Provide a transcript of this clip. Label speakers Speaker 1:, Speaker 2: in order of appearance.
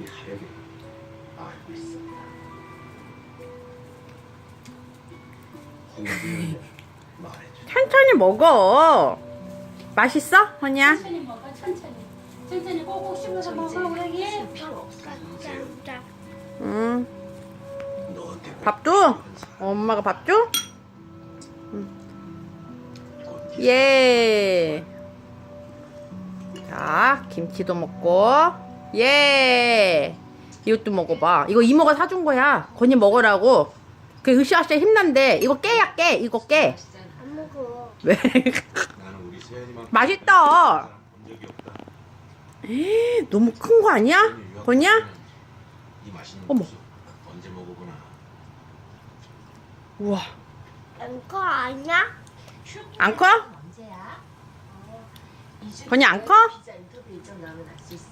Speaker 1: 이 하혁이 알고 말해줘.
Speaker 2: 천천히 먹어. 맛있어, 허니야?
Speaker 3: 천천히 먹어 천천히 천천히 꼭꼭 씹어서 먹어 우리
Speaker 4: 짱짱.
Speaker 2: 응.
Speaker 1: 너한테
Speaker 2: 밥 줘? 엄마가 밥 줘? 예. 자, 김치도 먹고. 예. 이것도 먹어봐. 이거 이모가 사준 거야. 건이 먹으라고. 그 으쌰으쌰 힘난데. 이거 깨야 깨. 이거 깨.
Speaker 4: 안 먹어.
Speaker 2: 왜?
Speaker 1: 나는 우리 세연이만
Speaker 2: 맛있다.
Speaker 1: 본 적이 없다.
Speaker 2: 너무 큰 거 아니야? 건이야?
Speaker 1: 이 맛있는
Speaker 2: 어머.
Speaker 1: 국수 언제 먹어보나.
Speaker 2: 우와.
Speaker 4: 안거 아니야?
Speaker 2: 안 커?
Speaker 5: 언제야?
Speaker 2: 건이 안 커?
Speaker 5: 비자 인터뷰 일정 나오면 알 수 있어.